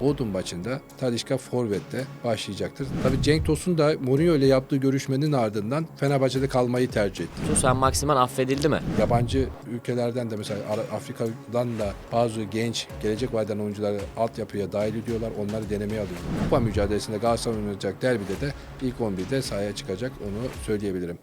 Bodrum maçında Talisca Forvet'te başlayacaktır. Tabii Cenk Tosun da Mourinho ile yaptığı görüşmenin ardından Fenerbahçe'de kalmayı tercih etti. Sen Maksimen affedildi mi? Yabancı ülkelerden de mesela Afrika'dan da bazı genç gelecek vadeden oyuncuları altyapıya dahil ediyorlar. Onları denemeye alıyorlar. Kupa mücadelesinde Galatasaray oynayacak derbide de ilk 11'de sahaya çıkacak onu söyleyebilirim.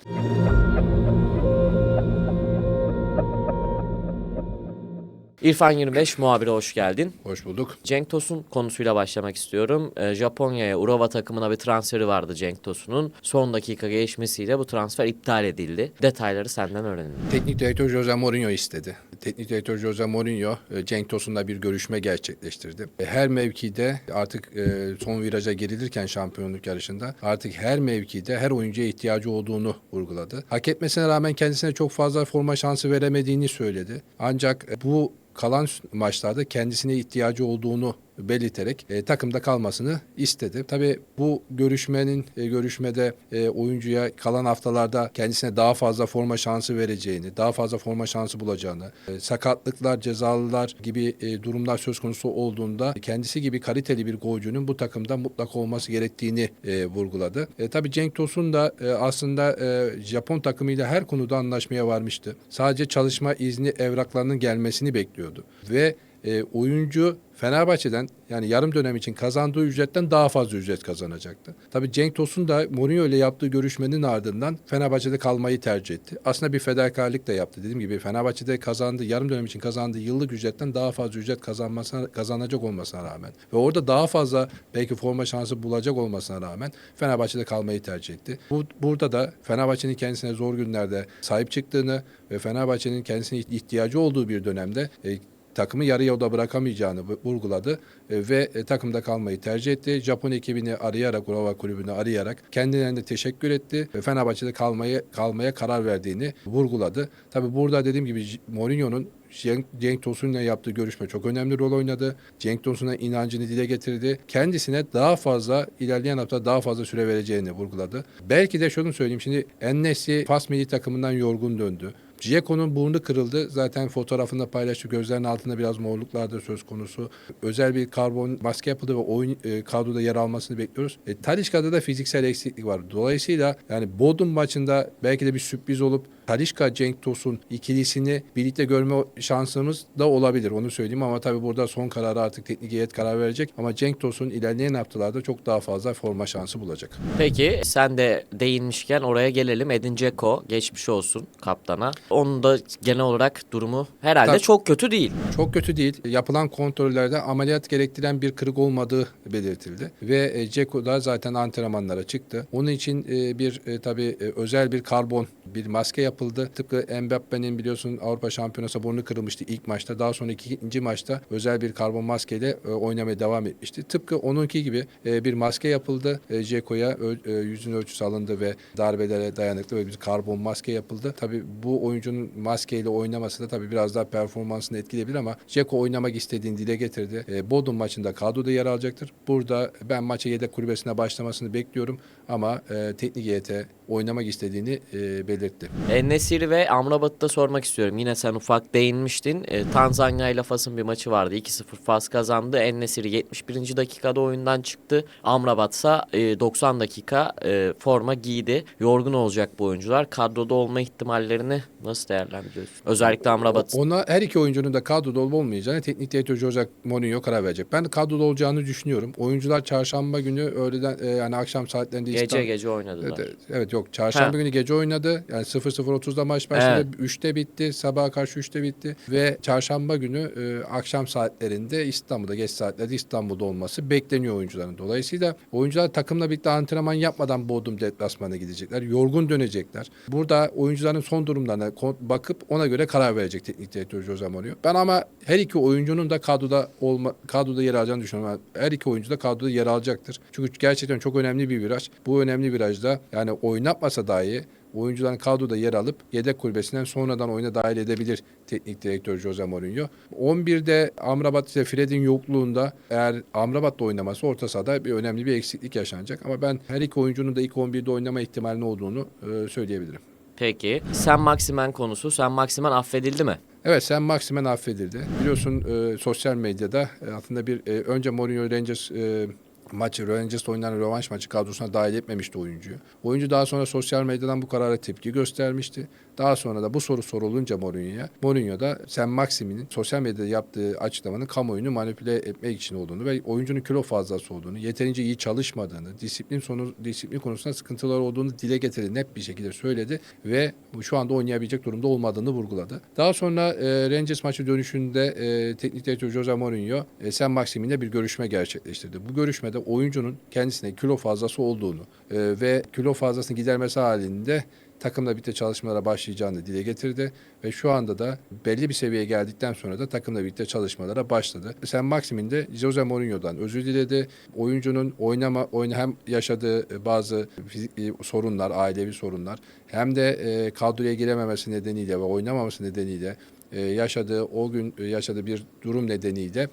İrfan 25 muhabire hoş geldin. Hoş bulduk. Cenk Tosun konusuyla başlamak istiyorum. Ee, Japonya'ya Urawa takımına bir transferi vardı Cenk Tosun'un. Son dakika gelişmesiyle bu transfer iptal edildi. Detayları senden öğrenelim. Teknik direktör Jose Mourinho istedi. Teknik direktör Jose Mourinho e, Cenk Tosun'la bir görüşme gerçekleştirdi. E, Her mevkide artık e, son viraja girilirken şampiyonluk yarışında artık her mevkide her oyuncuya ihtiyacı olduğunu vurguladı. Hak etmesine rağmen kendisine çok fazla forma şansı veremediğini söyledi. Ancak e, bu kalan maçlarda kendisine ihtiyacı olduğunu belirterek e, takımda kalmasını istedi. Tabii bu görüşmenin e, görüşmede e, oyuncuya kalan haftalarda kendisine daha fazla forma şansı vereceğini, daha fazla forma şansı bulacağını, e, sakatlıklar, cezalılar gibi e, durumlar söz konusu olduğunda kendisi gibi kaliteli bir golcünün bu takımda mutlaka olması gerektiğini e, vurguladı. E, tabii Cenk Tosun da e, aslında e, Japon takımıyla her konuda anlaşmaya varmıştı. Sadece çalışma izni evraklarının gelmesini bekliyordu ve e, oyuncu Fenerbahçe'den yani yarım dönem için kazandığı ücretten daha fazla ücret kazanacaktı. Tabii Cenk Tosun da Mourinho ile yaptığı görüşmenin ardından Fenerbahçe'de kalmayı tercih etti. Aslında bir fedakarlık da yaptı. Dediğim gibi Fenerbahçe'de kazandığı yarım dönem için kazandığı yıllık ücretten daha fazla ücret kazanmasına kazanacak olmasına rağmen ve orada daha fazla belki forma şansı bulacak olmasına rağmen Fenerbahçe'de kalmayı tercih etti. Bu, burada da Fenerbahçe'nin kendisine zor günlerde sahip çıktığını ve Fenerbahçe'nin kendisine ihtiyacı olduğu bir dönemde e, takımı yarı yolda bırakamayacağını vurguladı e, ve e, takımda kalmayı tercih etti. Japon ekibini arayarak, Urawa kulübünü arayarak kendilerine teşekkür etti Fenerbahçe'de kalmaya kalmaya karar verdiğini vurguladı. Tabi burada dediğim gibi Mourinho'nun Cenk, Cenk Tosun'la yaptığı görüşme çok önemli rol oynadı. Cenk Tosun'a inancını dile getirdi. Kendisine daha fazla ilerleyen hafta daha fazla süre vereceğini vurguladı. Belki de şunu söyleyeyim şimdi Ennesi Fas milli takımından yorgun döndü. Ciaco'nun burnu kırıldı. Zaten fotoğrafında paylaştı. Gözlerinin altında biraz morluklar da söz konusu. Özel bir karbon maske yapıldı ve oyun e, kadroda yer almasını bekliyoruz. E, Talişka'da da fiziksel eksiklik var. Dolayısıyla yani Bodrum maçında belki de bir sürpriz olup Talişka Cenk Tosun ikilisini birlikte görme şansımız da olabilir. Onu söyleyeyim ama tabii burada son kararı artık teknik heyet karar verecek. Ama Cenk Tosun ilerleyen haftalarda çok daha fazla forma şansı bulacak. Peki sen de değinmişken oraya gelelim. Edin Dzeko geçmiş olsun kaptana. Onun da genel olarak durumu herhalde Tabii. çok kötü değil. Çok kötü değil. Yapılan kontrollerde ameliyat gerektiren bir kırık olmadığı belirtildi. Ve e, Ceko da zaten antrenmanlara çıktı. Onun için e, bir e, tabii özel bir karbon bir maske yapıldı. Tıpkı Mbappe'nin biliyorsun Avrupa Şampiyonası burnu kırılmıştı ilk maçta. Daha sonra ikinci maçta özel bir karbon maskeyle oynamaya devam etmişti. Tıpkı onunki gibi bir maske yapıldı. Ceko'ya yüzün ölçüsü alındı ve darbelere dayanıklı ve bir karbon maske yapıldı. Tabii bu oyuncunun maskeyle oynaması da tabii biraz daha performansını etkileyebilir ama Ceko oynamak istediğini dile getirdi. E, Bodrum maçında kadroda yer alacaktır. Burada ben maça yedek kulübesine başlamasını bekliyorum ama e, teknik heyete oynamak istediğini e, belirtti. Enesiri ve Amrabat'ı da sormak istiyorum. Yine sen ufak değinmiştin. E, Tanzanya ile Fas'ın bir maçı vardı. 2-0 Fas kazandı. Enesiri 71. dakikada oyundan çıktı. Amrabat ise e, 90 dakika e, forma giydi. Yorgun olacak bu oyuncular. Kadroda olma ihtimallerini nasıl değerlendiriyorsun? Özellikle Amrabat. Ona her iki oyuncunun da kadroda olup olmayacağını teknik direktör Jose Mourinho karar verecek. Ben kadroda olacağını düşünüyorum. Oyuncular çarşamba günü öğleden e, yani akşam saatlerinde Gece İstanbul- gece oynadılar. Evet, evet yok çarşamba Ha. günü gece oynadı. Yani 00.30'da maç başladı. 3'te bitti. Sabaha karşı 3'te bitti. Ve çarşamba günü e, akşam saatlerinde İstanbul'da geç saatlerde İstanbul'da olması bekleniyor oyuncuların. Dolayısıyla oyuncular takımla birlikte antrenman yapmadan Bodrum deplasmanına gidecekler. Yorgun dönecekler. Burada oyuncuların son durumlarına bakıp ona göre karar verecek teknik direktör Jose Mourinho. Ben ama her iki oyuncunun da kadroda olma kadroda yer alacağını düşünüyorum. Her iki oyuncu da kadroda yer alacaktır. Çünkü gerçekten çok önemli bir viraj. Bu önemli virajda yani oynatmasa dahi oyuncuların kadroda yer alıp yedek kulübesinden sonradan oyuna dahil edebilir teknik direktör Jose Mourinho. 11'de Amrabat ile Fred'in yokluğunda eğer Amrabat'la oynaması orta sahada bir önemli bir eksiklik yaşanacak. Ama ben her iki oyuncunun da ilk 11'de oynama ihtimalinin olduğunu e, söyleyebilirim. Peki. Sen Maksimen konusu. Sen Maksimen affedildi mi? Evet sen Maximen affedildi. Biliyorsun e, sosyal medyada e, aslında bir e, önce Mourinho Rangers e, maçı Rangers'ta oynanan rövanş maçı kadrosuna dahil etmemişti oyuncuyu. Oyuncu daha sonra sosyal medyadan bu karara tepki göstermişti. Daha sonra da bu soru sorulunca Mourinho'ya, Mourinho da Sen Maximin'in sosyal medyada yaptığı açıklamanın kamuoyunu manipüle etmek için olduğunu ve oyuncunun kilo fazlası olduğunu, yeterince iyi çalışmadığını, disiplin sonu disiplin konusunda sıkıntılar olduğunu dile getirdi. Net bir şekilde söyledi ve şu anda oynayabilecek durumda olmadığını vurguladı. Daha sonra e, Rangers maçı dönüşünde e, teknik direktör Jose Mourinho e, Sen Maximin'le bir görüşme gerçekleştirdi. Bu görüşmede oyuncunun kendisine kilo fazlası olduğunu e, ve kilo fazlasını gidermesi halinde takımla birlikte çalışmalara başlayacağını dile getirdi ve şu anda da belli bir seviyeye geldikten sonra da takımla birlikte çalışmalara başladı. Sen Maximin de Jose Mourinho'dan özür diledi. Oyuncunun oynama oyna hem yaşadığı bazı fiziki sorunlar, ailevi sorunlar hem de e, kadroya girememesi nedeniyle ve oynamaması nedeniyle e, yaşadığı o gün e, yaşadığı bir durum nedeniyle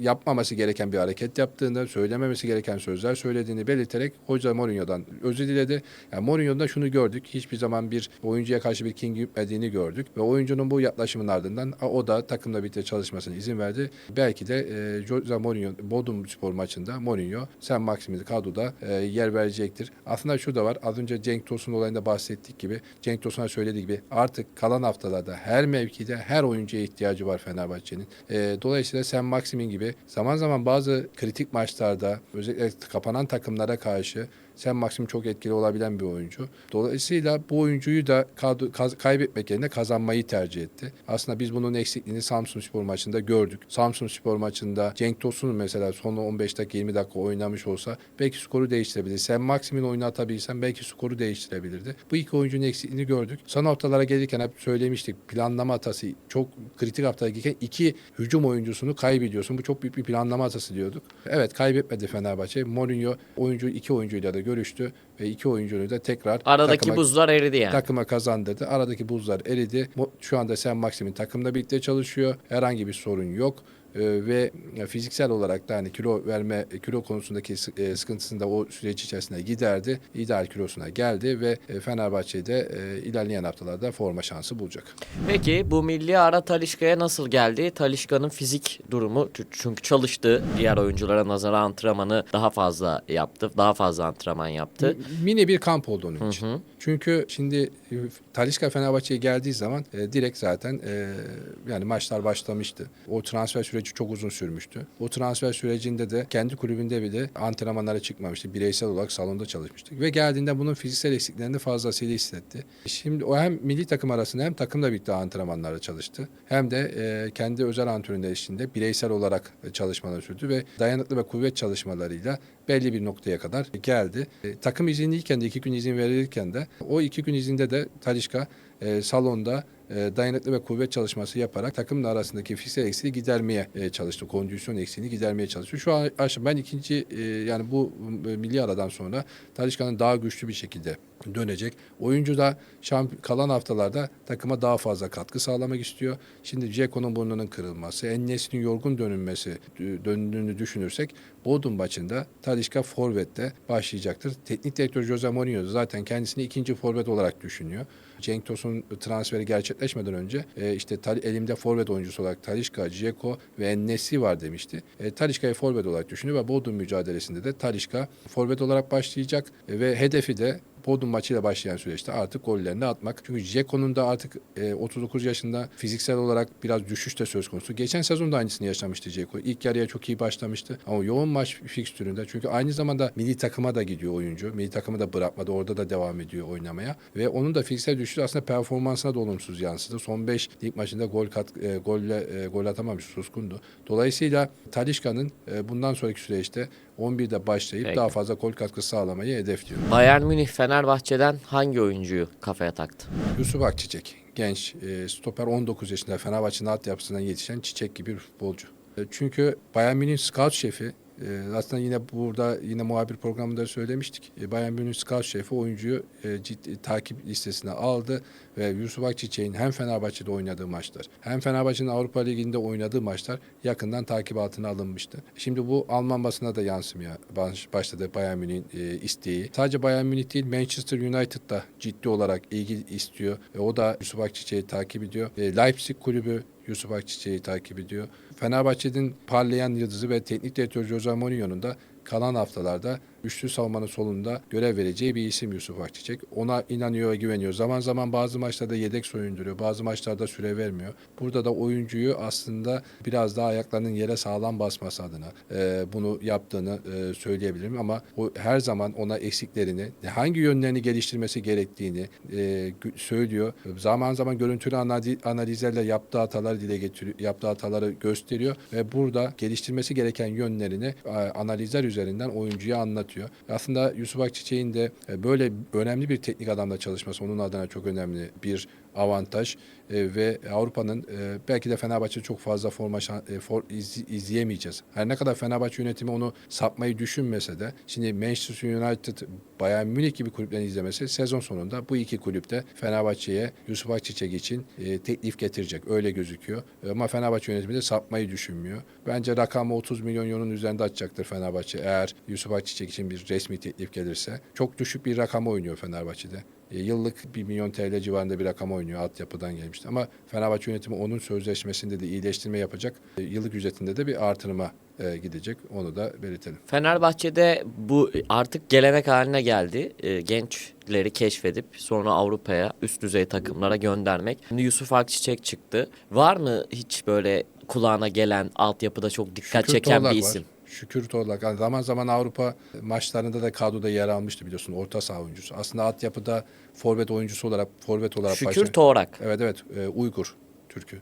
yapmaması gereken bir hareket yaptığını, söylememesi gereken sözler söylediğini belirterek hoca Mourinho'dan özür diledi. Yani Mourinho'da şunu gördük. Hiçbir zaman bir oyuncuya karşı bir kin gütmediğini gördük ve oyuncunun bu yaklaşımın ardından o da takımla birlikte çalışmasına izin verdi. Belki de e, Jose Mourinho Bodrum Spor maçında Mourinho Sen Maxim'i kadroda e, yer verecektir. Aslında şu da var. Az önce Cenk Tosun olayında bahsettik gibi Cenk Tosun'a söylediği gibi artık kalan haftalarda her mevkide her oyuncuya ihtiyacı var Fenerbahçe'nin. E, dolayısıyla Sen Maximin gibi zaman zaman bazı kritik maçlarda özellikle kapanan takımlara karşı Sen Maxim çok etkili olabilen bir oyuncu. Dolayısıyla bu oyuncuyu da kaybetmek yerine kazanmayı tercih etti. Aslında biz bunun eksikliğini Samsun Spor maçında gördük. Samsun Spor maçında Cenk Tosun mesela son 15 dakika 20 dakika oynamış olsa belki skoru değiştirebilir. Sen Maxim'in oyunu atabilsen belki skoru değiştirebilirdi. Bu iki oyuncunun eksikliğini gördük. Son haftalara gelirken hep söylemiştik. Planlama hatası çok kritik haftalara gelirken iki hücum oyuncusunu kaybediyorsun. Bu çok büyük bir planlama hatası diyorduk. Evet kaybetmedi Fenerbahçe. Mourinho oyuncu iki oyuncuyla da görüştü ve iki oyuncuyu da tekrar Aradaki takıma- buzlar eridi yani. takıma kazandırdı. Aradaki buzlar eridi. Şu anda Sen Maxim'in takımla birlikte çalışıyor. Herhangi bir sorun yok. Ee, ve fiziksel olarak da hani kilo verme kilo konusundaki e, sıkıntısını da o süreç içerisinde giderdi. İdeal kilosuna geldi ve e, Fenerbahçe'de e, ilerleyen haftalarda forma şansı bulacak. Peki bu milli ara Talişka'ya nasıl geldi? Talişka'nın fizik durumu çünkü çalıştı. Diğer oyunculara nazaran antrenmanı daha fazla yaptı. Daha fazla antrenman yaptı. Mini bir kamp oldu onun için. hı. Çünkü şimdi Talisca Fenerbahçe'ye geldiği zaman direkt zaten yani maçlar başlamıştı. O transfer süreci çok uzun sürmüştü. O transfer sürecinde de kendi kulübünde bile antrenmanlara çıkmamıştı. Bireysel olarak salonda çalışmıştı. Ve geldiğinde bunun fiziksel eksiklerini fazlasıyla hissetti. Şimdi o hem milli takım arasında hem takımla birlikte antrenmanlara çalıştı. Hem de e, kendi özel antrenörler eşliğinde bireysel olarak çalışmalar sürdü ve dayanıklı ve kuvvet çalışmalarıyla belli bir noktaya kadar geldi. E, takım izinliyken de iki gün izin verilirken de o iki gün izinde de Talişka e, salonda e, dayanıklı ve kuvvet çalışması yaparak takımla arasındaki fiziksel eksiği gidermeye e, çalıştı. Kondisyon eksiğini gidermeye çalıştı. Şu an aşağı ben ikinci e, yani bu e, milli aradan sonra Talişka'nın daha güçlü bir şekilde dönecek. Oyuncu da şamp- kalan haftalarda takıma daha fazla katkı sağlamak istiyor. Şimdi Ceko'nun burnunun kırılması, Ennes'in yorgun dönülmesi dö- döndüğünü düşünürsek Bodrum maçında Talişka forvette başlayacaktır. Teknik direktör Jose Mourinho zaten kendisini ikinci forvet olarak düşünüyor. Cenk Tosun transferi gerçekleşmeden önce e, işte elimde forvet oyuncusu olarak Talişka, Ceko ve Ennesi var demişti. E, Talişka'yı forvet olarak düşünüyor ve Bodrum mücadelesinde de Talişka forvet olarak başlayacak ve hedefi de Bodrum maçıyla başlayan süreçte artık gollerini atmak. Çünkü Ceko'nun da artık e, 39 yaşında fiziksel olarak biraz düşüş de söz konusu. Geçen sezon da aynısını yaşamıştı Ceko. İlk yarıya çok iyi başlamıştı ama yoğun maç fikstüründe çünkü aynı zamanda milli takıma da gidiyor oyuncu. Milli takımı da bırakmadı. Orada da devam ediyor oynamaya ve onun da fiziksel düşüşü aslında performansına da olumsuz yansıdı. Son 5 lig maçında gol kat e, golle e, gol atamamış suskundu. Dolayısıyla Talişka'nın e, bundan sonraki süreçte 11'de başlayıp Peki. daha fazla gol katkısı sağlamayı hedefliyor. Bayern Münih Fenerbahçe'den hangi oyuncuyu kafaya taktı? Yusuf Akçiçek genç e, stoper 19 yaşında Fenerbahçe'nin altyapısından yetişen çiçek gibi bir futbolcu. E, çünkü Bayern Münih scout şefi E, aslında yine burada yine muhabir programında söylemiştik. E, Bayern Münih scout şefi oyuncuyu e, ciddi takip listesine aldı ve Yusuf Akçiçek'in hem Fenerbahçe'de oynadığı maçlar hem Fenerbahçe'nin Avrupa Ligi'nde oynadığı maçlar yakından takip altına alınmıştı. Şimdi bu Alman basına da yansımaya baş- başladı Bayern Münih'in e, isteği. Sadece Bayern Münih değil Manchester United da ciddi olarak ilgi istiyor. E, o da Yusuf Akçiçek'i takip ediyor. E, Leipzig kulübü Yusuf Akçiçek'i takip ediyor. Fenerbahçe'nin parlayan yıldızı ve teknik direktör Jose Mourinho'nun da kalan haftalarda üçlü savunmanın solunda görev vereceği bir isim Yusuf Akçiçek. Ona inanıyor ve güveniyor. Zaman zaman bazı maçlarda yedek soyunduruyor. Bazı maçlarda süre vermiyor. Burada da oyuncuyu aslında biraz daha ayaklarının yere sağlam basması adına e, bunu yaptığını e, söyleyebilirim. Ama o her zaman ona eksiklerini, hangi yönlerini geliştirmesi gerektiğini e, söylüyor. Zaman zaman görüntülü analiz, analizlerle yaptığı hataları dile getiriyor, yaptığı hataları gösteriyor ve burada geliştirmesi gereken yönlerini e, analizler üzerinden oyuncuya anlatıyor. Aslında Yusuf Akçiçek'in de e, böyle önemli bir teknik adamla çalışması onun adına çok önemli bir avantaj E, ve Avrupa'nın e, belki de Fenerbahçe çok fazla forma e, for, iz- izleyemeyeceğiz. Her ne kadar Fenerbahçe yönetimi onu sapmayı düşünmese de şimdi Manchester United, Bayern Münih gibi kulüplerin izlemesi sezon sonunda bu iki kulüpte Fenerbahçe'ye Yusuf Akçiçek için e, teklif getirecek. Öyle gözüküyor. Ama Fenerbahçe yönetimi de sapmayı düşünmüyor. Bence rakamı 30 milyon euronun üzerinde açacaktır Fenerbahçe eğer Yusuf Akçiçek için bir resmi teklif gelirse. Çok düşük bir rakama oynuyor Fenerbahçe'de. E, Yıllık 1 milyon TL civarında bir rakam oynuyor. Altyapıdan gelmişti. Ama Fenerbahçe yönetimi onun sözleşmesinde de iyileştirme yapacak. E, Yıllık ücretinde de bir artırıma e, gidecek. Onu da belirtelim. Fenerbahçe'de bu artık gelenek haline geldi. Gençleri keşfedip sonra Avrupa'ya üst düzey takımlara göndermek. Şimdi Yusuf Akçiçek çıktı. Var mı hiç böyle kulağına gelen altyapıda çok dikkat Şükür çeken bir var. Şükür Torlak. Yani zaman zaman Avrupa maçlarında da kadroda yer almıştı biliyorsun. Orta saha oyuncusu. Aslında altyapıda forvet oyuncusu olarak forvet olarak Şükür başladı. Torak. Evet evet e, Uygur Türk'ü.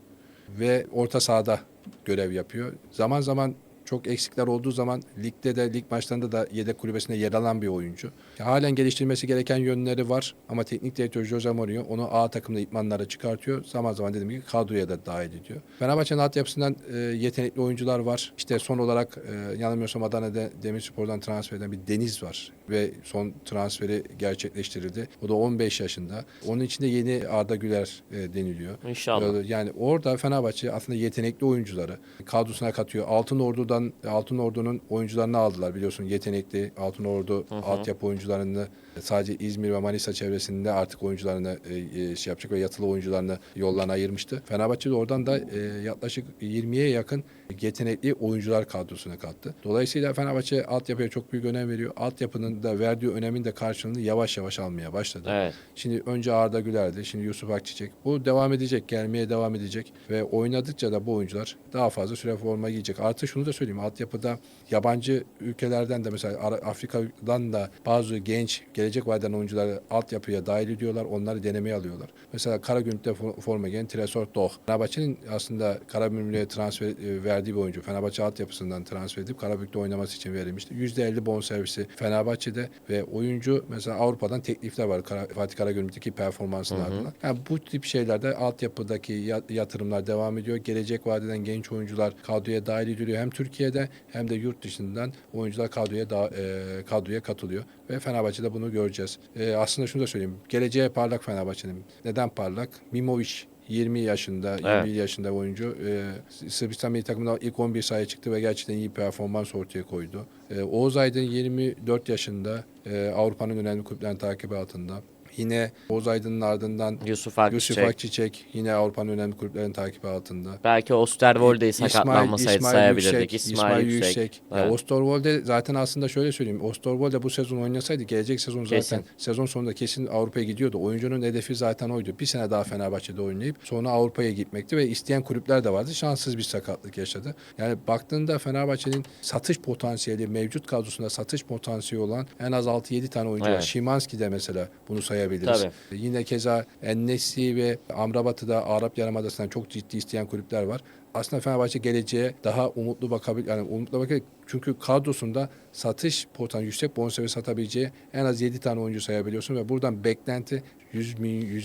Ve orta sahada görev yapıyor. Zaman zaman çok eksikler olduğu zaman ligde de lig maçlarında da yedek kulübesinde yer alan bir oyuncu. Halen geliştirmesi gereken yönleri var ama teknik direktör Jose Mourinho onu A takımda itmanlara çıkartıyor. Zaman zaman dediğim gibi kadroya da dahil ediyor. Fenerbahçe'nin altyapısından e, yetenekli oyuncular var. İşte son olarak e, yanılmıyorsam Adana'da Demirspor'dan transfer eden bir Deniz var ve son transferi gerçekleştirildi. O da 15 yaşında. Onun içinde yeni Arda Güler e, deniliyor. İnşallah. Ee, Yani orada Fenerbahçe aslında yetenekli oyuncuları kadrosuna katıyor. Altın Ordu'dan Altın Ordu'nun oyuncularını aldılar biliyorsun. Yetenekli Altın Ordu altyapı oyuncularını sadece İzmir ve Manisa çevresinde artık oyuncularını e, e, şey yapacak ve yatılı oyuncularını yollarına ayırmıştı. Fenerbahçe de oradan da e, yaklaşık 20'ye yakın yetenekli oyuncular kadrosuna kattı. Dolayısıyla Fenerbahçe altyapıya çok büyük önem veriyor. Altyapının da verdiği önemin de karşılığını yavaş yavaş almaya başladı. Evet. Şimdi önce Arda Güler'di, şimdi Yusuf Akçiçek. Bu devam edecek, gelmeye devam edecek ve oynadıkça da bu oyuncular daha fazla süre forma giyecek. Artı şunu da söyleyeyim, altyapıda yabancı ülkelerden de mesela Afrika'dan da bazı genç, gelecek vadeden oyuncuları altyapıya dahil ediyorlar, onları denemeye alıyorlar. Mesela Karagümrük'te for- forma giyen Tresor Doh. Fenerbahçe'nin aslında Karagümrük'e transfer e, verdiği bir oyuncu. Fenerbahçe altyapısından transfer edip Karabük'te oynaması için verilmişti. %50 bonservisi Fenerbahçe'de ve oyuncu mesela Avrupa'dan teklifler var Kara, Fatih Karagümrük'teki performansının ardından. Yani bu tip şeylerde altyapıdaki ya- yatırımlar devam ediyor. Gelecek vadeden genç oyuncular kadroya dahil ediliyor. Hem Türkiye'de hem de yurt dışından oyuncular kadroya da, e, kadroya katılıyor ve Fenerbahçe'de bunu göreceğiz. E, aslında şunu da söyleyeyim. Geleceğe parlak Fenerbahçe'nin. Neden parlak? Mimovic 20 yaşında, 21 Evet. yaşında oyuncu. Ee, Sırbistan milli takımında ilk 11 sahaya çıktı ve gerçekten iyi performans ortaya koydu. Ee, Oğuz Aydın 24 yaşında e, Avrupa'nın önemli kulüplerini takip altında. Yine Oğuz Aydın'ın ardından Yusuf Akçiçek. Yusuf Akçiçek yine Avrupa'nın önemli kulüplerin takibi altında. Belki Osterwolde'yi sakatlanmasaydı sayabilirdik. Yüksek, İsmail, Yüksek. Ya Evet. Osterwolde zaten aslında şöyle söyleyeyim. Osterwolde bu sezon oynasaydı gelecek sezon zaten Kesin. sezon sonunda kesin Avrupa'ya gidiyordu. Oyuncunun hedefi zaten oydu. Bir sene daha Fenerbahçe'de oynayıp sonra Avrupa'ya gitmekti ve isteyen kulüpler de vardı. Şanssız bir sakatlık yaşadı. Yani baktığında Fenerbahçe'nin satış potansiyeli mevcut kadrosunda satış potansiyeli olan en az 6-7 tane oyuncu var. Evet. Şimanski de mesela bunu sayabiliriz. Tabii. Yine keza Ennesi ve Amrabat'ı da Arap Yarımadası'ndan çok ciddi isteyen kulüpler var. Aslında Fenerbahçe geleceğe daha umutlu bakabilir. Yani umutlu bakabilir. Çünkü kadrosunda satış potansiyeli yüksek bonservis satabileceği en az 7 tane oyuncu sayabiliyorsun ve buradan beklenti 100 milyon,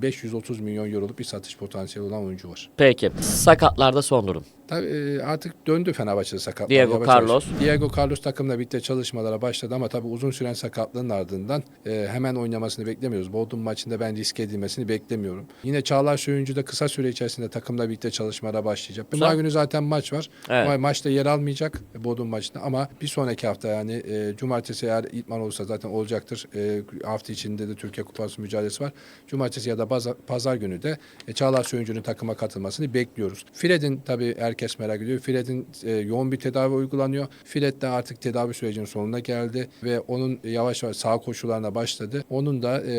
125-130 milyon euroluk bir satış potansiyeli olan oyuncu var. Peki sakatlarda son durum. Tabii artık döndü Fenerbahçe'de sakatlık. Diego Yavaş Carlos. yavaş. Diego Carlos takımla birlikte çalışmalara başladı ama tabii uzun süren sakatlığın ardından e, hemen oynamasını beklemiyoruz. Bodrum maçında ben risk edilmesini beklemiyorum. Yine Çağlar Söyüncü de kısa süre içerisinde takımla birlikte çalışmalara başlayacak. Cuma günü zaten maç var. Evet. Maçta yer almayacak Bodrum maçında ama bir sonraki hafta yani e, cumartesi eğer idman olursa zaten olacaktır. E, hafta içinde de Türkiye Kupası mücadelesi var. Cumartesi ya da pazar, pazar günü de e, Çağlar Söyüncü'nün takıma katılmasını bekliyoruz. Fred'in tabii herkes merak ediyor. Fred'in e, yoğun bir tedavi uygulanıyor. Fred de artık tedavi sürecinin sonuna geldi ve onun yavaş yavaş sağ koşularına başladı. Onun da e,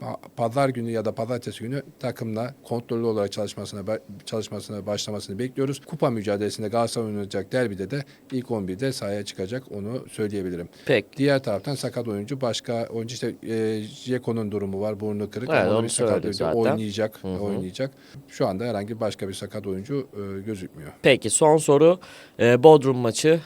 pa- pazar günü ya da pazartesi günü takımla kontrollü olarak çalışmasına çalışmasına başlamasını bekliyoruz. Kupa mücadelesinde Galatasaray oynayacak derbide de ilk 11'de sahaya çıkacak onu söyleyebilirim. Peki. Diğer taraftan sakat oyuncu başka oyuncu işte e, Jeko'nun durumu var burnu kırık Evet, ama onu bir sakat zaten. oynayacak Hı hı. oynayacak. Şu anda herhangi başka bir sakat oyuncu e, gözükmüyor. Peki son soru. Ee, Bodrum maçı.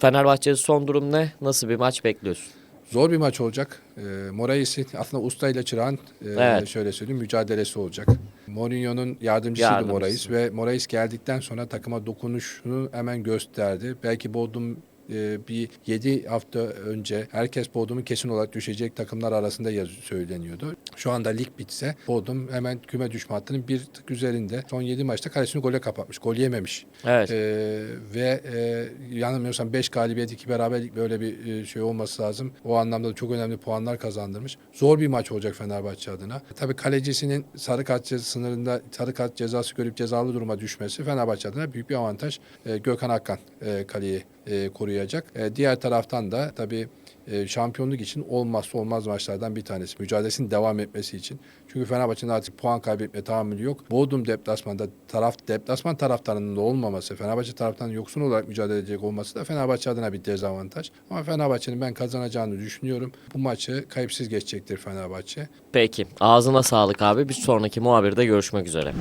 Fenerbahçe'de son durum ne? Nasıl bir maç bekliyorsun? Zor bir maç olacak. E, Morais'in aslında ustayla çırağın e, Evet. şöyle söyleyeyim mücadelesi olacak. Mourinho'nun yardımcısıydı Yardımcısı. Morais ve Morais geldikten sonra takıma dokunuşunu hemen gösterdi. Belki Bodrum e, bir 7 hafta önce herkes Bodrum'un kesin olarak düşecek takımlar arasında yaz söyleniyordu. Şu anda lig bitse Bodrum hemen küme düşme hattının bir tık üzerinde. Son 7 maçta kalesini gole kapatmış. Gol yememiş. Evet. Ee, ve e, yanılmıyorsam 5 galibiyet 2 beraberlik böyle bir e, şey olması lazım. O anlamda da çok önemli puanlar kazandırmış. Zor bir maç olacak Fenerbahçe adına. Tabii kalecisinin sarı kart ce- sınırında sarı kart cezası görüp cezalı duruma düşmesi Fenerbahçe adına büyük bir avantaj. E, Gökhan Akkan e, kaleyi e, koruyacak. E, diğer taraftan da tabii e, şampiyonluk için olmazsa olmaz maçlardan bir tanesi. Mücadelesinin devam etmesi için. Çünkü Fenerbahçe'nin artık puan kaybetme tahammülü yok. Bodrum deplasmanda taraf deplasman taraftarının da olmaması, Fenerbahçe taraftarının yoksun olarak mücadele edecek olması da Fenerbahçe adına bir dezavantaj. Ama Fenerbahçe'nin ben kazanacağını düşünüyorum. Bu maçı kayıpsız geçecektir Fenerbahçe. Peki. Ağzına sağlık abi. Bir sonraki muhabirde görüşmek üzere.